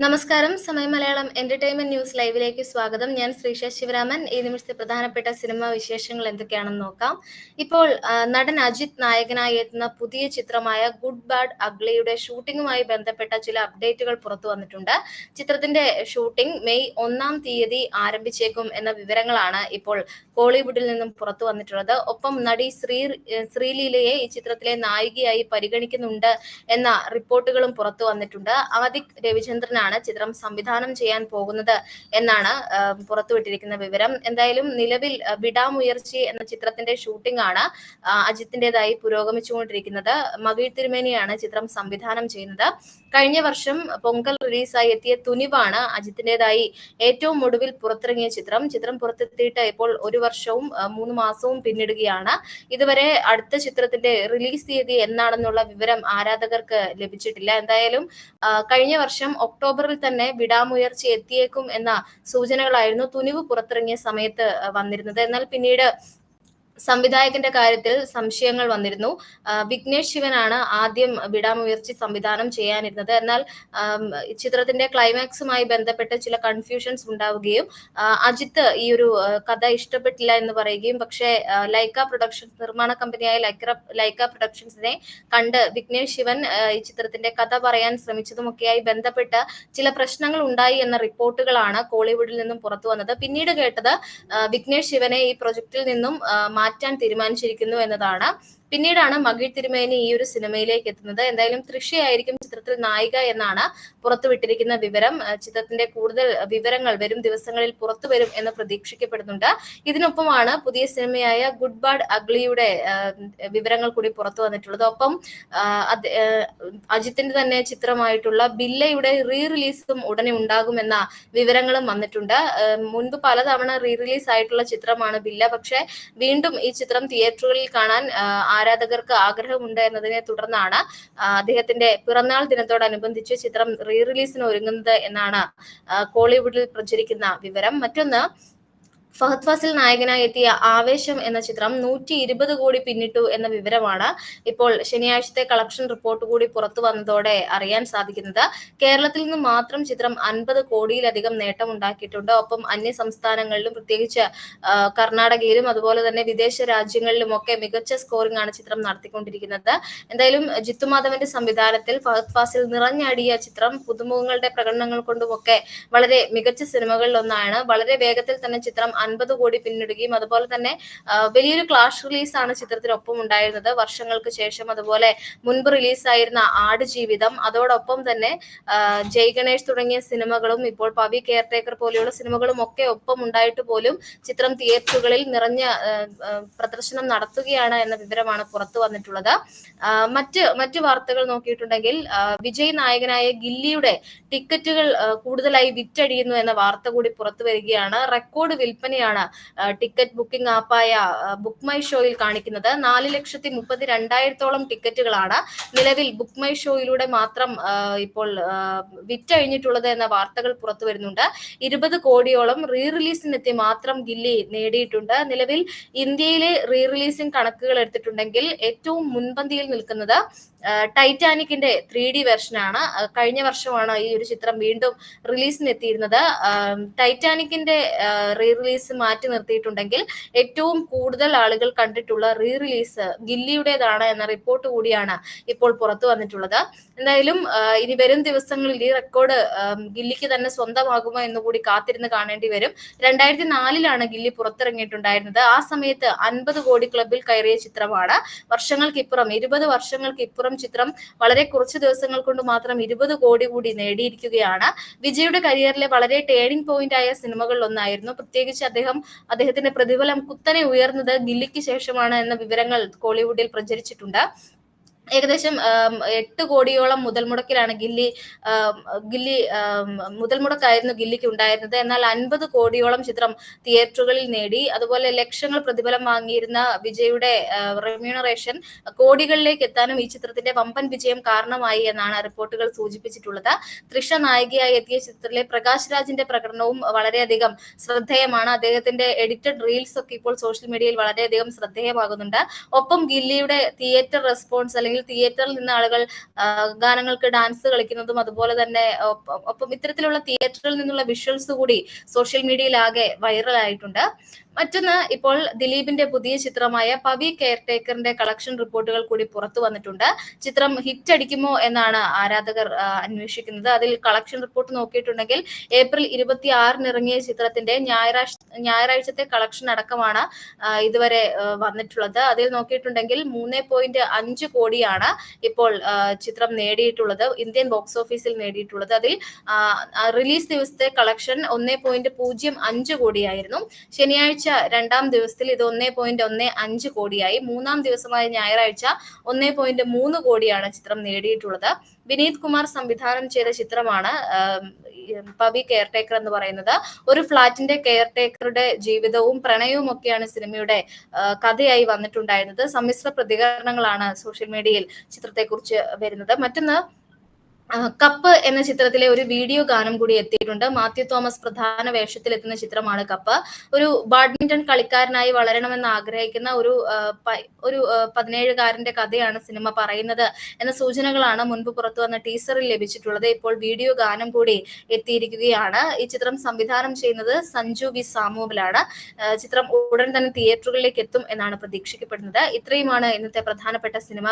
നമസ്കാരം. സമയം Malayalam entertainment news ലൈവിലേക്ക് സ്വാഗതം. ഞാൻ ശ്രീഷ ശിവരാമൻ. ഈ നിമിഷത്തെ പ്രധാനപ്പെട്ട സിനിമാ വിശേഷങ്ങൾ എന്തൊക്കെയാണെന്ന് നോക്കാം. ഇപ്പോൾ നടൻ അജിത് നായകനായി എത്തുന്ന പുതിയ ചിത്രമായ ഗുഡ് ബാഡ് അഗ്ലിയുടെ ഷൂട്ടിംഗുമായി ബന്ധപ്പെട്ട ചില അപ്ഡേറ്റുകൾ പുറത്തു വന്നിട്ടുണ്ട്. ചിത്രത്തിന്റെ ഷൂട്ടിംഗ് മെയ് ഒന്നാം തീയതി ആരംഭിച്ചേക്കും എന്ന വിവരങ്ങളാണ് ഇപ്പോൾ കോളിവുഡിൽ നിന്നും പുറത്തു വന്നിട്ടുള്ളത്. ഒപ്പം നടി ശ്രീ ശ്രീലീലയെ ഈ ചിത്രത്തിലെ നായികയായി പരിഗണിക്കുന്നുണ്ട് എന്ന റിപ്പോർട്ടുകളും പുറത്തു വന്നിട്ടുണ്ട്. ആദിക് രവിചന്ദ്രനാണ് ചിത്രം സംവിധാനം ചെയ്യാൻ പോകുന്നത് എന്നാണ് പുറത്തുവിട്ടിരിക്കുന്ന വിവരം. എന്തായാലും നിലവിൽ വിടാമുയർച്ചി എന്ന ചിത്രത്തിന്റെ ഷൂട്ടിംഗ് ആണ് അജിത്തിന്റെതായി പുരോഗമിച്ചുകൊണ്ടിരിക്കുന്നത്. മകീർ തിരുമേനിയാണ് ചിത്രം സംവിധാനം ചെയ്യുന്നത്. കഴിഞ്ഞ വർഷം പൊങ്കൽ റിലീസായി എത്തിയ തുനിവാണ് അജിത്തിന്റേതായി ഏറ്റവും ഒടുവിൽ പുറത്തിറങ്ങിയ ചിത്രം. ചിത്രം പുറത്തെത്തിയിട്ട് ഇപ്പോൾ ഒരു വർഷവും മൂന്ന് മാസവും പിന്നിടുകയാണ്. ഇതുവരെ അടുത്ത ചിത്രത്തിന്റെ റിലീസ് തീയതി എന്നാണെന്നുള്ള വിവരം ആരാധകർക്ക് ലഭിച്ചിട്ടില്ല. എന്തായാലും കഴിഞ്ഞ വർഷം ഒക്ടോബറിൽ തന്നെ വിടാമുയർച്ച എത്തിയേക്കും എന്ന സൂചനകളായിരുന്നു തുനിവ് പുറത്തിറങ്ങിയ സമയത്ത് വന്നിരുന്നത്. എന്നാൽ പിന്നീട് സംവിധായകന്റെ കാര്യത്തിൽ സംശയങ്ങൾ വന്നിരുന്നു. വിഘ്നേഷ് ശിവനാണ് ആദ്യം വിടാമുയർച്ചി സംവിധാനം ചെയ്യാനിരുന്നത്. എന്നാൽ ചിത്രത്തിന്റെ ക്ലൈമാക്സുമായി ബന്ധപ്പെട്ട് ചില കൺഫ്യൂഷൻസ് ഉണ്ടാവുകയും അജിത്ത് ഈ ഒരു കഥ ഇഷ്ടപ്പെട്ടില്ല എന്ന് പറയുകയും പക്ഷേ ലൈക്ക പ്രൊഡക്ഷൻസ് നിർമ്മാണ കമ്പനിയായ ലൈക്ര ലൈക്ക പ്രൊഡക്ഷൻസിനെ കണ്ട് വിഘ്നേഷ് ശിവൻ ഈ ചിത്രത്തിന്റെ കഥ പറയാൻ ശ്രമിച്ചതുമൊക്കെയായി ബന്ധപ്പെട്ട് ചില പ്രശ്നങ്ങൾ ഉണ്ടായി എന്ന റിപ്പോർട്ടുകളാണ് കോളിവുഡിൽ നിന്നും പുറത്തു വന്നത് പിന്നീട് കേട്ടത് വിഘ്നേഷ് ശിവനെ ഈ പ്രൊജക്റ്റിൽ നിന്നും മാറ്റാൻ തീരുമാനിച്ചിരിക്കുന്നു എന്നതാണ് പിന്നീടാണ് മകിഴ് തിരുമേനി ഈ ഒരു സിനിമയിലേക്ക് എത്തുന്നത്. എന്തായാലും തൃഷയായിരിക്കും ചിത്രത്തിൽ നായിക എന്നാണ് പുറത്തുവിട്ടിരിക്കുന്ന വിവരം. ചിത്രത്തിന്റെ കൂടുതൽ വിവരങ്ങൾ വരും ദിവസങ്ങളിൽ പുറത്തു വരും എന്ന് പ്രതീക്ഷിക്കപ്പെടുന്നുണ്ട്. ഇതിനൊപ്പമാണ് പുതിയ സിനിമയായ ഗുഡ് ബാഡ് അഗ്ലിയുടെ വിവരങ്ങൾ കൂടി പുറത്തു വന്നിട്ടുള്ളത്. ഒപ്പം അജിത്തിന്റെ തന്നെ ചിത്രമായിട്ടുള്ള ബില്ലയുടെ റീ റിലീസും ഉടനെ ഉണ്ടാകുമെന്ന വിവരങ്ങളും വന്നിട്ടുണ്ട്. മുൻപ് പലതവണ റീ റിലീസ് ആയിട്ടുള്ള ചിത്രമാണ് ബില്ല. പക്ഷേ വീണ്ടും ഈ ചിത്രം തിയേറ്ററുകളിൽ കാണാൻ ആരാധകർക്ക് ആഗ്രഹമുണ്ട് എന്നതിനെ തുടർന്നാണ് അദ്ദേഹത്തിന്റെ പിറന്നാൾ ദിനത്തോടനുബന്ധിച്ച് ചിത്രം റീ റിലീസിന് ഒരുങ്ങുന്നത് എന്നാണ് കോളിവുഡിൽ പ്രചരിക്കുന്ന വിവരം. മറ്റൊന്ന് ഫഹദ് ഫാസിൽ നായകനായി എത്തിയ ആവേശം എന്ന ചിത്രം നൂറ്റി ഇരുപത് കോടി പിന്നിട്ടു എന്ന വിവരമാണ് ഇപ്പോൾ ശനിയാഴ്ചത്തെ കളക്ഷൻ റിപ്പോർട്ട് കൂടി പുറത്തു വന്നതോടെ അറിയാൻ സാധിക്കുന്നത്. കേരളത്തിൽ നിന്ന് മാത്രം ചിത്രം അൻപത് കോടിയിലധികം നേട്ടമുണ്ടാക്കിയിട്ടുണ്ട്. ഒപ്പം അന്യ സംസ്ഥാനങ്ങളിലും പ്രത്യേകിച്ച് കർണാടകയിലും അതുപോലെ തന്നെ വിദേശ രാജ്യങ്ങളിലും ഒക്കെ മികച്ച സ്കോറിംഗ് ആണ് ചിത്രം നടത്തിക്കൊണ്ടിരിക്കുന്നത്. എന്തായാലും ജിത്തുമാധവന്റെ സംവിധാനത്തിൽ ഫഹദ് ഫാസിൽ നിറഞ്ഞടിയ ചിത്രം പുതുമുഖങ്ങളുടെ പ്രകടനങ്ങൾ കൊണ്ടുമൊക്കെ വളരെ മികച്ച സിനിമകളിൽ ഒന്നാണ് വളരെ വേഗത്തിൽ തന്നെ ചിത്രം അൻപത് കോടി പിന്നിടുകയും അതുപോലെ തന്നെ വലിയൊരു ക്ലാഷ് റിലീസാണ് ചിത്രത്തിനൊപ്പം ഉണ്ടായിരുന്നത്. വർഷങ്ങൾക്ക് ശേഷം അതുപോലെ മുൻപ് റിലീസായിരുന്ന ആടുജീവിതം അതോടൊപ്പം തന്നെ ജയ് ഗണേഷ് തുടങ്ങിയ സിനിമകളും ഇപ്പോൾ പവി കെയർടേക്കർ പോലെയുള്ള സിനിമകളും ഒക്കെ ഒപ്പം ഉണ്ടായിട്ട് പോലും ചിത്രം തിയേറ്ററുകളിൽ നിറഞ്ഞ പ്രദർശനം നടത്തുകയാണ് എന്ന വിവരമാണ് പുറത്തു വന്നിട്ടുള്ളത്. മറ്റ് മറ്റ് വാർത്തകൾ നോക്കിയിട്ടുണ്ടെങ്കിൽ വിജയ് നായകനായ ഗില്ലിയുടെ ടിക്കറ്റുകൾ കൂടുതലായി വിറ്റഴിയുന്നു എന്ന വാർത്ത കൂടി പുറത്തു വരികയാണ്. റെക്കോർഡ് വിൽപ്പനയാണ് ടിക്കറ്റ് ബുക്കിംഗ് ആപ്പായ ബുക്ക് മൈ ഷോയിൽ കാണിക്കുന്നത്. നാല് ലക്ഷത്തി മുപ്പത്തി രണ്ടായിരത്തോളം ടിക്കറ്റുകളാണ് നിലവിൽ ബുക്ക് മൈ ഷോയിലൂടെ മാത്രം ഇപ്പോൾ വിറ്റ് വിറ്റഴിഞ്ഞിട്ടുള്ളത് എന്ന വാർത്തകൾ പുറത്തു വരുന്നുണ്ട്. ഇരുപത് കോടിയോളം റീ റിലീസിനെത്തി മാത്രം ഗില്ലി നേടിയിട്ടുണ്ട്. നിലവിൽ ഇന്ത്യയിലെ റീ റിലീസിംഗ് കണക്കുകൾ എടുത്തിട്ടുണ്ടെങ്കിൽ ഏറ്റവും മുൻപന്തിയിൽ നിൽക്കുന്നത് ടൈറ്റാനിക്കിന്റെ ത്രീ ഡി വെർഷനാണ് കഴിഞ്ഞ വർഷമാണ് ഈ ഒരു ചിത്രം വീണ്ടും റിലീസിന് എത്തിയിരുന്നത് ടൈറ്റാനിക്കിന്റെ റീ റിലീസ് മാറ്റി നിർത്തിയിട്ടുണ്ടെങ്കിൽ ഏറ്റവും കൂടുതൽ ആളുകൾ കണ്ടിട്ടുള്ള റീ റിലീസ് ഗില്ലിയുടേതാണ് എന്ന റിപ്പോർട്ട് കൂടിയാണ് ഇപ്പോൾ പുറത്തു വന്നിട്ടുള്ളത്. എന്തായാലും ഇനി വരും ദിവസങ്ങളിൽ ഈ റെക്കോർഡ് ഗില്ലിക്ക് തന്നെ സ്വന്തമാകുമോ എന്ന് കൂടി കാത്തിരുന്ന് കാണേണ്ടി വരും. രണ്ടായിരത്തി നാലിലാണ് ഗില്ലി പുറത്തിറങ്ങിയിട്ടുണ്ടായിരുന്നത്. ആ സമയത്ത് അൻപത് കോടി ക്ലബിൽ കയറിയ ചിത്രമാണ്. വർഷങ്ങൾക്കിപ്പുറം ഇരുപത് വർഷങ്ങൾക്കിപ്പുറം ചിത്രം വളരെ കുറച്ച് ദിവസങ്ങൾ കൊണ്ട് മാത്രം ഇരുപത് കോടി കൂടി നേടിയിരിക്കുകയാണ്. വിജയുടെ കരിയറിലെ വളരെ ടേണിംഗ് പോയിന്റ് ആയ സിനിമകളിൽ ഒന്നായിരുന്നു പ്രത്യേകിച്ച് അദ്ദേഹം അദ്ദേഹത്തിന്റെ പ്രതിഫലം കുത്തനെ ഉയർന്നത് ഗില്ലിക്ക് ശേഷമാണ് എന്ന വിവരങ്ങൾ കോളിവുഡിൽ പ്രചരിച്ചിട്ടുണ്ട്. ഏകദേശം എട്ട് കോടിയോളം മുതൽ മുടക്കിലാണ് ഗില്ലി ഗില്ലി മുതൽ മുടക്കായിരുന്നു ഗില്ലിക്ക് ഉണ്ടായിരുന്നത്. എന്നാൽ അൻപത് കോടിയോളം ചിത്രം തിയേറ്ററുകളിൽ നേടി. അതുപോലെ ലക്ഷങ്ങൾ പ്രതിഫലം വാങ്ങിയിരുന്ന വിജയുടെ റെമ്യൂണറേഷൻ കോടികളിലേക്ക് എത്താനും ഈ ചിത്രത്തിന്റെ വമ്പൻ വിജയം കാരണമായി എന്നാണ് റിപ്പോർട്ടുകൾ സൂചിപ്പിച്ചിട്ടുള്ളത്. തൃഷ നായികയായി എത്തിയ ചിത്രത്തിലെ പ്രകാശ് രാജിന്റെ പ്രകടനവും വളരെയധികം ശ്രദ്ധേയമാണ്. അദ്ദേഹത്തിന്റെ എഡിറ്റഡ് റീൽസ് ഒക്കെ ഇപ്പോൾ സോഷ്യൽ മീഡിയയിൽ വളരെയധികം ശ്രദ്ധേയമാകുന്നുണ്ട്. ഒപ്പം ഗില്ലിയുടെ തിയേറ്റർ റെസ്പോൺസ് അല്ലെങ്കിൽ അതിൽ തിയേറ്ററിൽ നിന്ന് ആളുകൾ ഗാനങ്ങൾക്ക് ഡാൻസ് കളിക്കുന്നതും അതുപോലെ തന്നെ ഒപ്പം ഇത്തരത്തിലുള്ള തിയേറ്ററിൽ നിന്നുള്ള വിഷ്വൽസ് കൂടി സോഷ്യൽ മീഡിയയിലാകെ വൈറലായിട്ടുണ്ട്. മറ്റൊന്ന് ഇപ്പോൾ ദിലീപിന്റെ പുതിയ ചിത്രമായ പവി കെയർടേക്കറിന്റെ കളക്ഷൻ റിപ്പോർട്ടുകൾ കൂടി പുറത്തു വന്നിട്ടുണ്ട്. ചിത്രം ഹിറ്റ് അടിക്കുമോ എന്നാണ് ആരാധകർ അന്വേഷിക്കുന്നത്. അതിൽ കളക്ഷൻ റിപ്പോർട്ട് നോക്കിയിട്ടുണ്ടെങ്കിൽ ഏപ്രിൽ ഇരുപത്തി ആറിന് ഇറങ്ങിയ ചിത്രത്തിന്റെ ഞായറാഴ്ച ഞായറാഴ്ചത്തെ കളക്ഷൻ അടക്കമാണ് ഇതുവരെ വന്നിട്ടുള്ളത്. അതിൽ നോക്കിയിട്ടുണ്ടെങ്കിൽ മൂന്ന് പോയിന്റ് അഞ്ച് കോടിയാണ് ഇപ്പോൾ ചിത്രം നേടിയിട്ടുള്ളത് ഇന്ത്യൻ ബോക്സ് ഓഫീസിൽ നേടിയിട്ടുള്ളത്. അതിൽ റിലീസ് ദിവസത്തെ കളക്ഷൻ ഒന്ന് പോയിന്റ് പൂജ്യം അഞ്ച് കോടിയായിരുന്നു. ശനിയാഴ്ച രണ്ടാം ദിവസത്തിൽ ഇത് ഒന്നേ പോയിന്റ് ഒന്ന് അഞ്ച് കോടിയായി. മൂന്നാം ദിവസമായ ഞായറാഴ്ച ഒന്നേ പോയിന്റ് മൂന്ന് കോടിയാണ് ചിത്രം നേടിയിട്ടുള്ളത്. വിനീത് കുമാർ സംവിധാനം ചെയ്ത ചിത്രമാണ് പവി കെയർ ടേക്കർ എന്ന് പറയുന്നത്. ഒരു ഫ്ളാറ്റിന്റെ കെയർ ടേക്കറുടെ ജീവിതവും പ്രണയവും ഒക്കെയാണ് സിനിമയുടെ കഥയായി വന്നിട്ടുണ്ടായിരുന്നത്. സമ്മിശ്ര പ്രതികരണങ്ങളാണ് സോഷ്യൽ മീഡിയയിൽ ചിത്രത്തെക്കുറിച്ച് വരുന്നത്. മറ്റൊന്ന് കപ്പ് എന്ന ചിത്രത്തിലെ ഒരു വീഡിയോ ഗാനം കൂടി എത്തിയിട്ടുണ്ട്. മാത്യു തോമസ് പ്രധാന വേഷത്തിൽ എത്തുന്ന ചിത്രമാണ് കപ്പ്. ഒരു ബാഡ്മിന്റൺ കളിക്കാരനായി വളരണമെന്ന് ആഗ്രഹിക്കുന്ന ഒരു ഒരു പതിനേഴുകാരന്റെ കഥയാണ് സിനിമ പറയുന്നത് എന്ന സൂചനകളാണ് മുൻപ് പുറത്തു വന്ന ടീസറിൽ ലഭിച്ചിട്ടുള്ളത്. ഇപ്പോൾ വീഡിയോ ഗാനം കൂടി എത്തിയിരിക്കുകയാണ്. ഈ ചിത്രം സംവിധാനം ചെയ്യുന്നത് സഞ്ജു വി. സാമുവിലാണ്. ചിത്രം ഉടൻ തന്നെ തിയേറ്ററുകളിലേക്ക് എത്തും എന്നാണ് പ്രതീക്ഷിക്കപ്പെടുന്നത്. ഇത്രയുമാണ് ഇന്നത്തെ പ്രധാനപ്പെട്ട സിനിമ